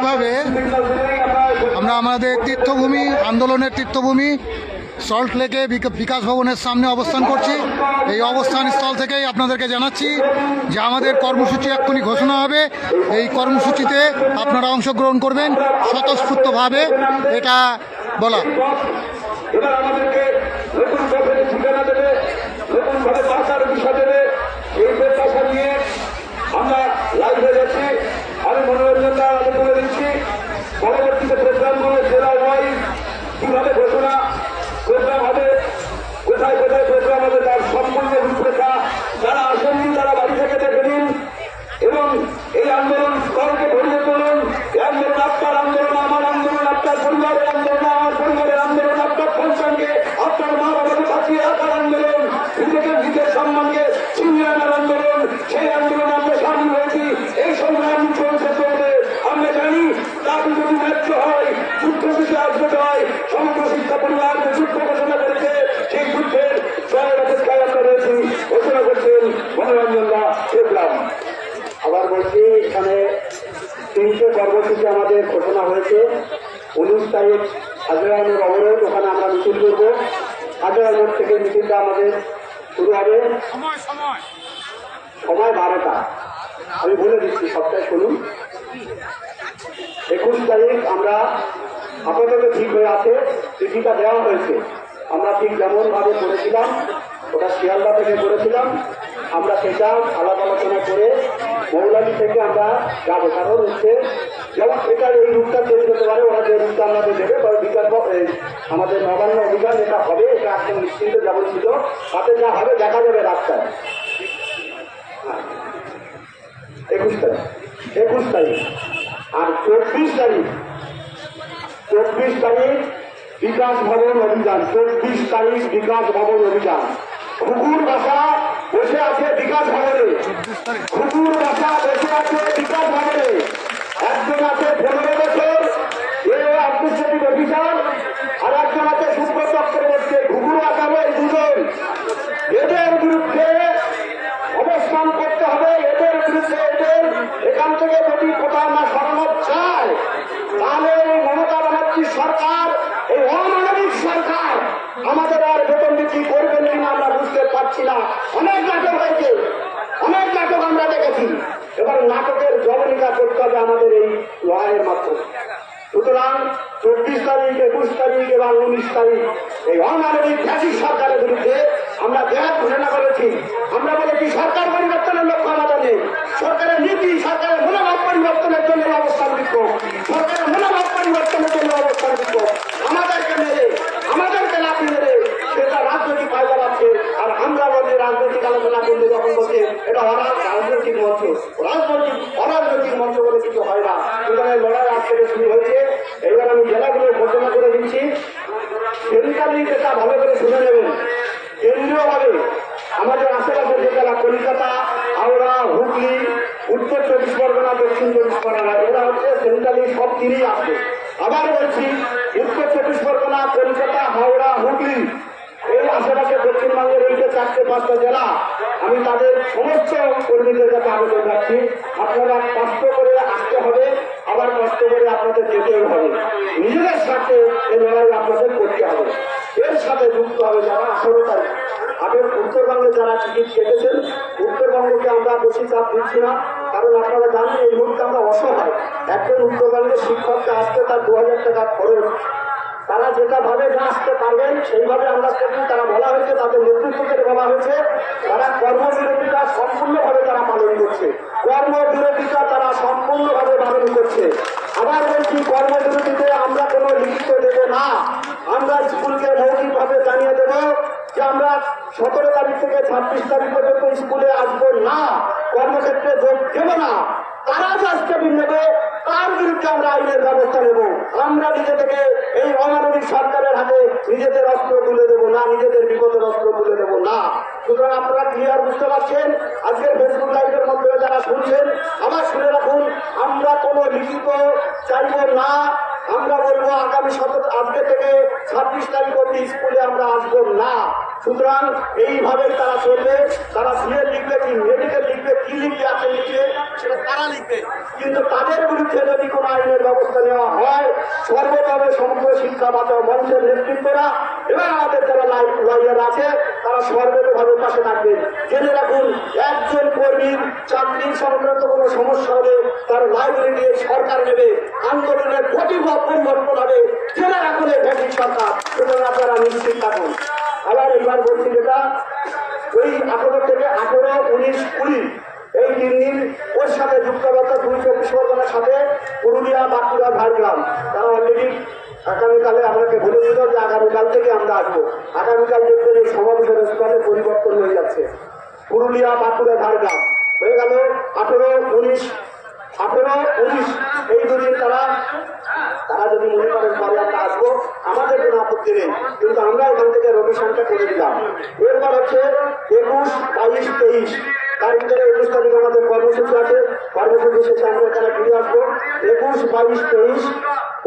যেভাবে আমরা আমাদের তীর্থভূমি, আন্দোলনের তীর্থভূমি, সল্ট লেকে বিকাশ ভবনের সামনে অবস্থান করছি। এই অবস্থান স্থল থেকেই আপনাদেরকে জানাচ্ছি যে আমাদের কর্মসূচি এক্ষুনি ঘোষণা হবে। এই কর্মসূচিতে আপনারা অংশগ্রহণ করবেন স্বতঃস্ফূর্তভাবে। এটা বলা আন্দোলন সময় বারোটা। আমি বলে দিচ্ছি, সবটাই শুনুন। একুশ তারিখ আমরা আপাতত ঠিক হয়ে আছে, চিঠিটা দেওয়া হয়েছে। আমরা ঠিক যেমন ভাবে করেছিলাম, ওটা শিয়ালদা থেকে করেছিলাম। আমরা সেটা আলাপ আলোচনা করে মৌলালি থেকে আমরা যাব। কারণ হচ্ছে, যেমন এটার এই রূপটা চেঞ্জ হতে পারে, ওরা যে রূপটা আমাদের দেবে, বা এই আমাদের নবান্ন অভিযান এটা হবে, এটা একদম নিশ্চিন্ত যেমন ছিল, তাতে যা হবে দেখা যাবে রাস্তায় হ্যাঁ। একুশ তারিখ একুশ তারিখ। আর চব্বিশ তারিখ চব্বিশ তারিখ বিকাশ ভবন অভিযান, চব্বিশ তারিখ বিকাশ ভবন অভিযান। খুকুর বাসা বসে আছে বিকাশ ভবনে। খুকুর বাসা বসে আছে বিকাশ ভবনে। একজন আছে পনেরো বছর এ অ্যাডমিনিস্ট্রেটিভ অফিসার আর একজন আছে সুব্রত চক্রবর্তী ঘুঘুর বাসাবে এই দুজন এদের বিরুদ্ধে অবস্থান করতে হবে এদের বিরুদ্ধে এদের এখান থেকে যদি কোথাও না সরানো যায় তাহলে এই মমতা ব্যানার্জির সরকার এই অমানবিক সরকার আমাদের আর বেতন বৃদ্ধি করবেন কিনা আমরা বুঝতে পারছি না। অনেক নাটক হয়েছে, অনেক নাটক আমরা দেখেছি। এবার নাটকের জবনিকা করতে হবে আমাদের এই লড়াইয়ের মাধ্যমে। সুতরাং চব্বিশ তারিখ, একুশ তারিখ এবং উনিশ তারিখ, এই অমানবিক ফ্যাসিস সরকারের বিরুদ্ধে আমরা দেহাত ঘোষণা করেছি। আমরা বলেছি সরকার পরিবর্তনের লক্ষ্য আমাদের নেই। সরকারের নীতি, সরকারের মনোভাব পরিবর্তনের জন্য অবস্থান বিক্ষোভ সরকারের মনোভাব পরিবর্তনের জন্য অবস্থান বিক্ষোভ আমাদেরকে মেরে আমাদেরকে লাঠি মেরে সেটা রাজনৈতিক ফায়দা পাচ্ছে আর আমরা বলি রাজনৈতিক আলোচনা করলে যখন বলছে এটা অরা- রাজনৈতিক মঞ্চ রাজনৈতিক অরাজনৈতিক মঞ্চ বলে কিছু হয় না সুতরাং এই লড়াই আজ থেকে শুরু হয়েছে এবার আমি জেলাগুলো ঘোষণা করে দিচ্ছি সেন্ট্রালি যেটা ভালো করে শুনে নেবেন কেন্দ্রীয়ভাবে আমাদের আশেপাশের যে জেলা কলকাতা হাওড়া হুগলি উত্তর চব্বিশ পরগনা, দক্ষিণ চব্বিশ পরগনা, এরা হচ্ছে সেন্ট্রালি সব তীরেই আসবে আবার বলছি, উত্তর চব্বিশ পরগনা, কলকাতা, হাওড়া, হুগলি এই আশেপাশে দক্ষিণবঙ্গের এই যে চারটে, পাঁচটা জেলা। আমি তাদের সমস্ত কর্মীদের কাছে আবেদন রাখছি আপনারা কষ্ট করে আসতে হবে, আবার কষ্ট করে আপনাদের যেতেও হবে। নিজেদের স্বার্থে এই লড়াই আপনাদের করতে হবে। এর সাথে যুক্ত হবে যারা আঠারো তারিখ। আগের উত্তরবঙ্গে যারা টিকিট কেটেছেন, উত্তরবঙ্গকে আমরা বেশি চাপ দিচ্ছি না। কারণ আপনারা জানেন, এই মুহূর্তে আমরা অসহায়। একজন উত্তরবঙ্গের শিক্ষককে আসতে তার দু হাজার টাকা খরচ। তারা যেটা ভাবে না আসতে পারবেন, সেইভাবে আমরা করছি তারা বলা হয়েছে, তাদের নেতৃত্বকে বলা হয়েছে, তারা কর্মবিরতিটা সম্পূর্ণভাবে তারা পালন করছে। কর্মবিরতিটা তারা সম্পূর্ণভাবে পালন করছে। আবার বলছি, কর্মবিরতিতে আমরা কোনো লিখিত দেব না। আমরা স্কুলকে মৌখিকভাবে জানিয়ে দেব যে আমরা সতেরো তারিখ থেকে ছাব্বিশ তারিখ পর্যন্ত স্কুলে আসব না কর্মক্ষেত্রে ভোট দেব না। তারা স্টেপ নেবে, তার বিরুদ্ধে আমরা আইনের ব্যবস্থা নেব। আমরা নিজে থেকে এই অমানবিক সরকারের হাতে নিজেদের অস্ত্র তুলে দেবো না, নিজেদের বিপদের অস্ত্র তুলে দেবো না। সুতরাং আপনারা ক্লিয়ার বুঝতে পারছেন? আজকের ফেসবুক লাইভের মধ্যে যারা শুনছেন আবার শুনে রাখুন, আমরা কোনো লিখিত চাইব না। আমরা বলব আগামী সতেরো আজকে থেকে ছাব্বিশ তারিখ অব্দি স্কুলে আমরা আসব না। সুতরাং এইভাবে তারা চলবে। তারা সিএল লিখবে কি, মেডিকেল লিখবে, কি লিখবে আছে লিখবে সেটা তারা লিখবে। কিন্তু তাদের বিরুদ্ধে যদি কোনো আইনের ব্যবস্থা নেওয়া হয়, সর্বভাবে সমগ্র শিক্ষা বাঁচাও মঞ্চের নেতৃত্বরা এবং আমাদের যারা লয়ার আছে তারা সর্বতভাবে পাশে থাকবে জেনে রাখুন একজন কর্মীর চাকরি সংক্রান্ত কোনো সমস্যা হলে তার লাইব্রেরি নিয়ে সরকার নেবে। আন্দোলনের প্রতিভা পরিবর্তন হবে। জেনে রাখুন এই সরকার। সুতরাং আপনারা নিশ্চিত থাকুন। আবার এবার বলছি যেটা, ওই আঠারো থেকে আঠারো, উনিশ, কুড়ি, এই তিন দিন ওর সাথে যুক্তবদ্ধ দুই চব্বিশ পরগনার সাথে পুরুলিয়া, বাঁকুড়া, ঝাড়গ্রাম। তারা অলরেডি আগামীকালে আপনাকে বলে দিল যে আগামীকাল থেকে আমরা আসব। আগামীকাল দেখবেন এই সমাবেশের স্থলে পরিবর্তন হয়ে যাচ্ছে। পুরুলিয়া, বাঁকুড়া, ঝাড়গ্রাম। হয়ে গেল আঠেরো, উনিশ আঠেরো উনিশ এই দুদিন তারা তারা যদি মনে করেন পরে আমরা আসব, আমাদের কোনো আপত্তি নেই, কিন্তু আমরা এখান থেকে রবিশনটা করে দিলাম। এরপর হচ্ছে একুশ, বাইশ, তেইশ। তার ভিতরে একুশ তারিখ আমাদের কর্মসূচি আছে, কর্মসূচি শেষে আমরা এখানে ফিরে আসব। একুশ, বাইশ, তেইশ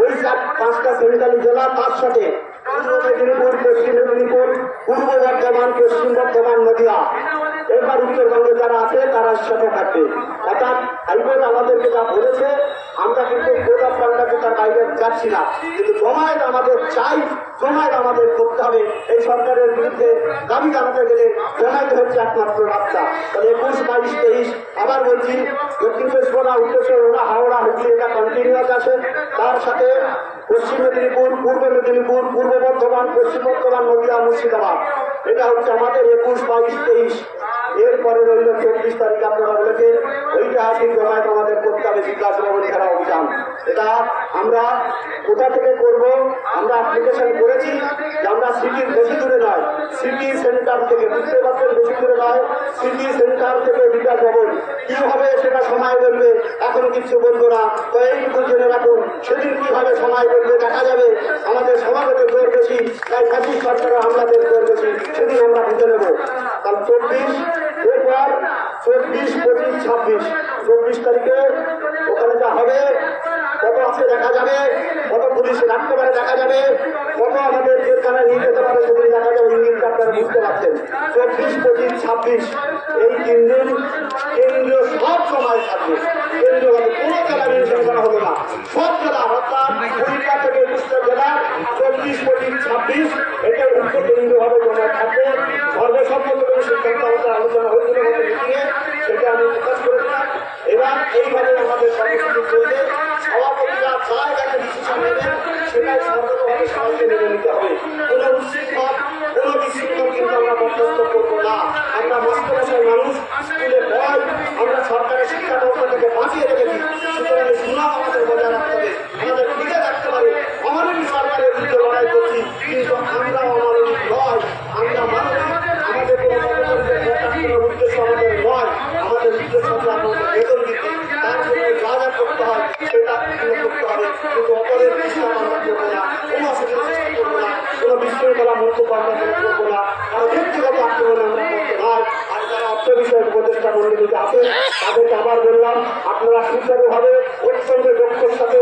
ওই চার পাঁচটা সেন্ট্রালি জেলা তার সাথে পূর্ব মেদিনীপুর, পশ্চিম মেদিনীপুর, পূর্ব বর্ধমান, পশ্চিম বর্ধমান, নদিয়া। এবার উত্তরবঙ্গে যারা আছে, তারা সাথে থাকবে। অর্থাৎ হাইকোর্ট আমাদেরকে যা বলেছে, আমরা কিন্তু কোর্ট অফ তার বাইরে যাচ্ছি না। কিন্তু জমায়েত আমাদের চাই, জমায়েত আমাদের করতে হবে। এই সরকারের বিরুদ্ধে দাবি জানাতে গেলে জমায়েত হচ্ছে একমাত্র রাস্তা। তাহলে একুশ, বাইশ, তেইশ, আবার বলছি, দক্ষিণ চব্বিশ পরগনা উত্তর চব্বিশ হাওড়া হুগলি এটা কন্টিনিউয়াস আছে তার সাথে পশ্চিম মেদিনীপুর, পূর্ব মেদিনীপুর, পূর্ব বর্ধমান, পশ্চিম বর্ধমান, নদিয়া, মুর্শিদাবাদ। এটা হচ্ছে আমাদের একুশ, বাইশ, তেইশ। এরপরে রইল চব্বিশ তারিখ আপনারা বলেছেন ঐতিহাসিক জমায়েত আমাদের করতে হবে বিকাশ ভবন খেলা অভিযান। এটা আমরা কোথা থেকে করব? আমরা অ্যাপ্লিকেশন করেছি যে আমরা সিটির বেশি দূরে নয়, সিটি সেন্টার থেকে, বুঝতে পারছেন বেশি দূরে নয়, সিটি সেন্টার থেকে বিকাশ ভবন। কি হবে সেটা সময় বলবে এখন কিছু বলব না তো এইটুকু জেনে রাখুন, সেদিন কীভাবে সময় বলবে দেখা যাবে। আমাদের সমাবেশের জোর বেশি তাই পঁচিশ সরকারের হামলাদের জোর বেশি সেদিন আমরা বুঝে নেব। কারণ চব্বিশ চব্বিশ, পঁচিশ, ছাব্বিশ। চব্বিশ তারিখে ওখানে যা হবে কত আছে, দেখা যাবে। কত পুলিশ রাখতে পারে, দেখা যাবে। কত আমাদের যেখানে নিয়ে যেতে পারে সেদিন দেখা যাবে। ইঙ্গিতটা আপনারা বুঝতে পারছেন। চব্বিশ, পঁচিশ, ছাব্বিশ, এই তিন দিন কেন্দ্রীয় সব সময় থাকবে। কেন্দ্রীয় কোনো জেলা নির্বাচন করা হলো না। সব জেলা অর্থাৎ কুড়িটা থেকে একুশটা জেলা চব্বিশ, পঁচিশ, ছাব্বিশ এটা উত্তর কেন্দ্রীয়ভাবে জমা থাকবে। সর্বসম্মতভাবে সিদ্ধান্ত আমাদের আলোচনা হয়েছিল আমাদের মিটিংয়ে সেটা আমি এবার এইভাবে আমাদের কর্মসূচি চলবে সভাপতিরা যা যাকে ডিসিশন নেবেন সেটাই সর্বতভাবে সবাইকে মেনে নিতে হবে। কোনো উচ্ছৃঙ্খল কোনো বিশৃঙ্খল কিন্তু আমরা বরদাস্ত করব না। আমরা মাস্টারমশাই মানুষ, স্কুলে আমরা সরকারের শিক্ষা ব্যবস্থা থেকে বাঁচিয়ে রেখেছি সুতরাং এই সুনাম আমাদের বজায় রাখতে হবে আমাদের টিকে রাখতে পারে অমানবিক সরকারের বিরুদ্ধে লড়াই করছি কিন্তু আমরা অমানবিক নয় আমরা মানবিক আমাদের কোনো মতবাদের কোনো উদ্দেশ্য আমাদের নয় আমাদের উদ্দেশ্য হচ্ছে আমাদের বেতন দিতে তার জন্য যা যা করতে হয় সেটা পূর্ণ করতে হবে কিন্তু অপরের চেষ্টা আমরা করব না কোনো অসুবিধা চেষ্টা করব না মন্তব্য আমরা করব না। ব্যক্তিগত আক্রমণ আর মন্ডলীতে আছেন তাদেরকে আবার বললাম, আপনারা সুচারুভাবে অত্যন্ত দক্ষর সাথে